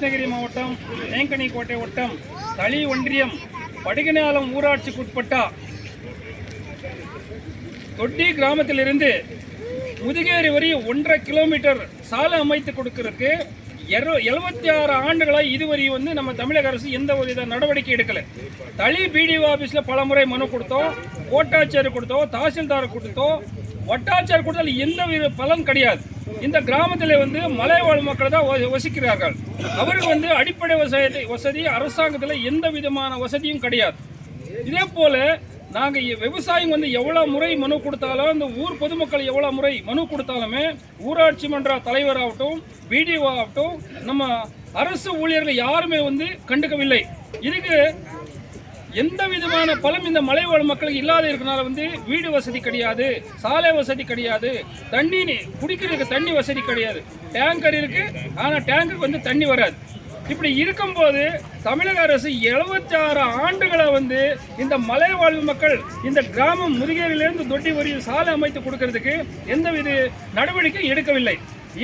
கிருஷ்ணகிரி மாவட்டம் தேங்கனிக்கோட்டை வட்டம் தளி ஒன்றியம் படுகனாலம் ஊராட்சிக்குட்பட்ட தொட்டி கிராமத்திலிருந்து முதுகேரி வரி ஒன்றரை கிலோமீட்டர் சாலை அமைத்து கொடுக்கறதுக்கு எழுபத்தி ஆறு ஆண்டுகளாக இதுவரை வந்து நம்ம தமிழக அரசு எந்த ஒரு வித நடவடிக்கை எடுக்கலை. தளி பிடிஓ ஆஃபீஸில் பல முறை மனு கொடுத்தோம் கோட்டாட்சியர் கொடுத்தோம் தாசில்தார் கொடுத்தோம். வட்டாட்சியர் கொடுத்தால் எந்த வித பலன் கிடையாது. இந்த கிராமத்தில் வந்து மலைவாழ் மக்கள் தான் வ- வசிக்கிறார்கள். அவருக்கு வந்து அடிப்படை வசதி வசதி அரசாங்கத்தில் எந்த விதமான வசதியும் கிடையாது. இதே போல் நாங்கள் விவசாயம் வந்து எவ்வளோ முறை மனு கொடுத்தாலும் இந்த ஊர் பொதுமக்கள் எவ்வளோ முறை மனு கொடுத்தாலுமே ஊராட்சி மன்ற தலைவராகட்டும் பிடிஓ ஆகட்டும் நம்ம அரசு ஊழியர்கள் யாருமே வந்து கண்டுக்கவில்லை. இதுக்கு எந்த விதமான பலம் இந்த மலைவாழ் மக்களுக்கு இல்லாத இருக்கனால வந்து வீடு வசதி கிடையாது சாலை வசதி கிடையாது தண்ணி குடிக்கிறதுக்கு தண்ணி வசதி கிடையாது. டேங்கர் இருக்கு ஆனால் டேங்கருக்கு வந்து தண்ணி வராது. இப்படி இருக்கும்போது தமிழக அரசு 76 ஆறு ஆண்டுகளை வந்து இந்த மலைவாழ்வு மக்கள் இந்த கிராமம் முதுகேரியிலிருந்து தொட்டி வரி சாலை அமைத்து கொடுக்கறதுக்கு எந்தவித நடவடிக்கையும் எடுக்கவில்லை.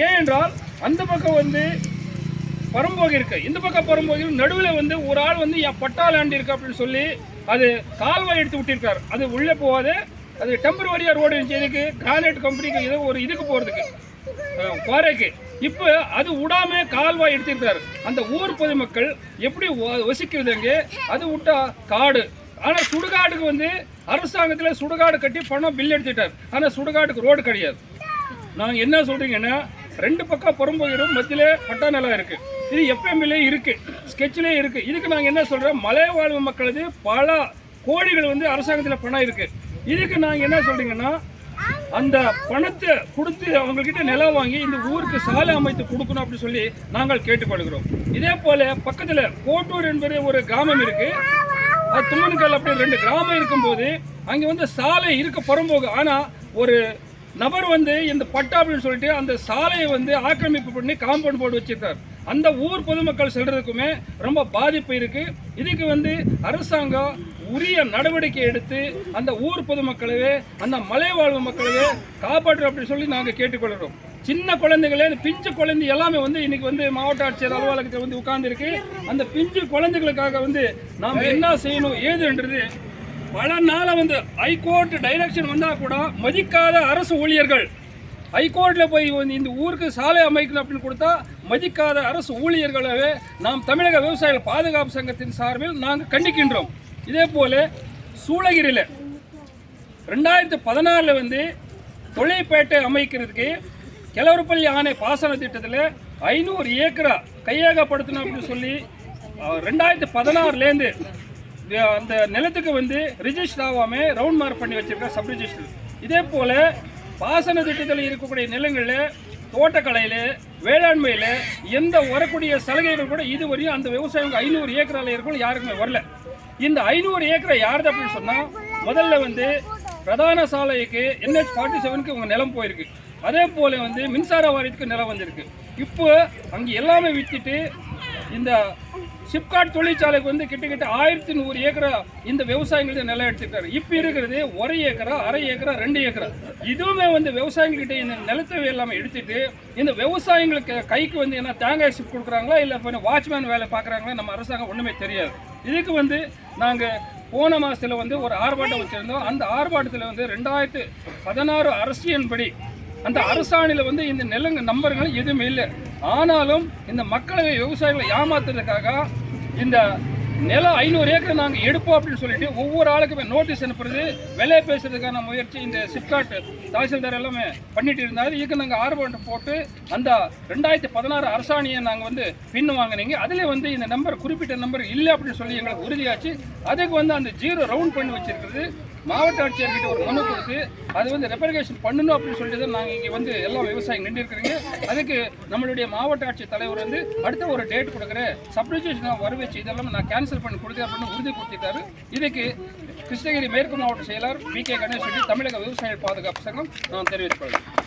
ஏனென்றால் அந்த பக்கம் வந்து பரம்போகி இருக்கு இந்த பக்கம் பரம்போகி நடுவில் வந்து ஒரு ஆள் வந்து என் பட்டா இருக்கு அப்படின்னு சொல்லி அது கால்வாய் எடுத்து விட்டிருக்காரு. அது உள்ளே போகாது. அது டெம்பரவரியா ரோடு இருந்துச்சு. இதுக்கு கிரானைட் கம்பெனிக்கு ஏதோ ஒரு இதுக்கு போகிறதுக்கு குறைக்கு இப்போ அது விடாம கால்வாய் எடுத்திருக்காரு. அந்த ஊர் பொதுமக்கள் எப்படி வசிக்கிறதுங்க வசிக்கிறது அங்கே? அது விட்டா காடு. ஆனால் சுடுகாடுக்கு வந்து அரசாங்கத்தில் சுடுகாடு கட்டி பணம் பில் எடுத்துட்டார். ஆனால் சுடுகாட்டுக்கு ரோடு கிடையாது. நான் என்ன சொல்கிறீங்கன்னா ரெண்டு பக்கம் புறம்போயிடும் மத்தியில் பட்டா நிலம் இருக்குது இது எஃப்எம்லேயே இருக்குது ஸ்கெட்ச்லேயே இருக்குது இதுக்கு நாங்கள் என்ன சொல்கிறோம் மலைவாழ்வு மக்களது பல கோடிகள் வந்து அரசாங்கத்தில் பணம் இருக்குது இதுக்கு நாங்கள் என்ன சொல்கிறீங்கன்னா அந்த பணத்தை கொடுத்து அவங்கக்கிட்ட நிலம் வாங்கி இந்த ஊருக்கு சாலை அமைத்து கொடுக்கணும் அப்படின்னு சொல்லி நாங்கள் கேட்டுக்கொள்கிறோம். இதே போல் பக்கத்தில் கோட்டூர் என்பது ஒரு கிராமம் இருக்குது அது தும்மனுக்கல் அப்படி ரெண்டு கிராமம் இருக்கும்போது அங்கே வந்து சாலை இருக்க புறம்போகு ஆனால் ஒரு நபர் வந்து இந்த பட்டா அப்படின்னு சொல்லிட்டு அந்த சாலையை வந்து ஆக்கிரமிப்பு பண்ணி காம்பவுண்ட் போட்டு வச்சிருக்கார். அந்த ஊர் பொதுமக்கள் செல்றதுக்குமே ரொம்ப பாதிப்பு இருக்குது இதுக்கு வந்து அரசாங்கம் உரிய நடவடிக்கை எடுத்து அந்த ஊர் பொதுமக்களவே அந்த மலைவாழ்வு மக்களவே காப்பாற்று அப்படின்னு சொல்லி நாங்கள் கேட்டுக்கொள்கிறோம். சின்ன குழந்தைகளே பிஞ்சு குழந்தை எல்லாமே வந்து இன்னைக்கு வந்து மாவட்ட ஆட்சியர் அலுவலகத்தில் வந்து உட்கார்ந்துருக்கு. அந்த பிஞ்சு குழந்தைகளுக்காக வந்து நாம் என்ன செய்யணும் ஏதுன்றது பல நாள வந்து ஹைகோர்ட் டைரக்ஷன் வந்தா கூட மதிக்காத அரசு ஊழியர்கள். ஹைகோர்ட்டில் போய் வந்து இந்த ஊருக்கு சாலை அமைக்கணும் அப்படின்னு கொடுத்தா மதிக்காத அரசு ஊழியர்களாகவே நாம் தமிழக விவசாயிகள் பாதுகாப்பு சங்கத்தின் சார்பில் நாங்கள் கண்டிக்கின்றோம். இதே போல சூளகிரியில் ரெண்டாயிரத்து பதினாறில் வந்து தொழிற்பேட்டை அமைக்கிறதுக்கு கிளவரப்பள்ளி ஆணை பாசன திட்டத்தில் ஐநூறு ஏக்கரா கையகப்படுத்தணும் அப்படின்னு சொல்லி ரெண்டாயிரத்து பதினாறுலேருந்து அந்த நிலத்துக்கு வந்து ரிஜிஸ்டர் ஆகாமல் ரவுண்ட் மார்க் பண்ணி வச்சுருக்க சப் ரிஜிஸ்டர். இதே போல் பாசன திட்டத்தில் இருக்கக்கூடிய நிலங்களில் தோட்டக்கலையில் வேளாண்மையில் எந்த வரக்கூடிய சலுகைகள் கூட இதுவரையும் அந்த விவசாயிங்க ஐநூறு ஏக்கரால் இருக்கும் யாருக்குமே வரல. இந்த ஐநூறு ஏக்கரை யாருது அப்படின்னு சொன்னால் முதல்ல வந்து பிரதான சாலைக்கு என்ஹெச் ஃபார்ட்டி செவனுக்கு உங்கள் நிலம் போயிருக்கு. அதே போல் வந்து மின்சார வாரியத்துக்கு நிலம் வந்திருக்கு. இப்போ அங்கே எல்லாமே விற்றுட்டு இந்த சிப்காட் தொழிற்சாலைக்கு வந்து கிட்டத்தட்ட ஆயிரத்தி நூறு ஏக்கரா இந்த விவசாயிகளுக்கு நிலம் எடுத்துக்கிட்டாரு. இப்போ இருக்கிறது ஒரு ஏக்கரா அரை ஏக்கரா ரெண்டு ஏக்கரா. இதுவுமே வந்து விவசாயிகள்கிட்ட இந்த நிலத்தை எல்லாமே எடுத்துட்டு இந்த விவசாயிங்களுக்கு கைக்கு வந்து என்ன தேங்காய் சிப் கொடுக்குறாங்களா இல்லை இப்போ வாட்ச்மேன் வேலை பார்க்குறாங்களா நம்ம அரசாங்கம் ஒன்றுமே தெரியாது. இதுக்கு வந்து நாங்கள் போன மாதத்தில் வந்து ஒரு ஆர்ப்பாட்டம் வச்சுருந்தோம். அந்த ஆர்ப்பாட்டத்தில் வந்து ரெண்டாயிரத்து பதினாறு அரசியன்படி அந்த அரசாணையில் வந்து இந்த நிலங்க நம்பர்கள் எதுவுமே இல்லை. ஆனாலும் இந்த மக்களை விவசாயிகளை ஏமாத்துறதுக்காக இந்த நிலம் ஐநூறு ஏக்கர் நாங்கள் எடுப்போம் அப்படின்னு சொல்லிட்டு ஒவ்வொரு ஆளுக்குமே நோட்டீஸ் அனுப்புறது விலை பேசுறதுக்கான முயற்சி இந்த சிப்காட் தாசில்தார் எல்லாமே பண்ணிட்டு இருந்தாரு. இதுக்கு நாங்கள் ஆர்ப்பாட்டம் போட்டு அந்த ரெண்டாயிரத்தி பதினாறு அரசாணையை நாங்கள் வந்து பின் வாங்கினீங்க. அதில் வந்து இந்த நம்பர் குறிப்பிட்ட நம்பர் இல்லை அப்படின்னு சொல்லி எங்களுக்கு உறுதியாச்சு. அதுக்கு வந்து அந்த ஜீரோ ரவுண்ட் பண்ணி வச்சிருக்கிறது. மாவட்ட ஆட்சியர்கிட்ட ஒரு மனு கொடுத்து அது வந்து ரெப்பரிகேஷன் பண்ணணும் அப்படின்னு சொல்லிட்டு தான் நாங்கள் இங்கே வந்து எல்லாம் விவசாயம் நின்று இருக்கிறீங்க. அதுக்கு நம்மளுடைய மாவட்ட ஆட்சியர் தலைவர் வந்து அடுத்த ஒரு டேட் கொடுக்குறேன். சப்ரிஜேஷன் வர வச்சு இதெல்லாம் நான் கேன்சல் பண்ணி கொடுத்தேன் அப்படின்னு உறுதி கொடுத்துட்டாரு இதுக்கு கிருஷ்ணகிரி மேற்கு மாவட்ட செயலர் பி கே கணேஷ் ரெட்டி தமிழக விவசாய பாதுகாப்பு சங்கம் நான் தெரிவித்துக் கொள்கிறேன்.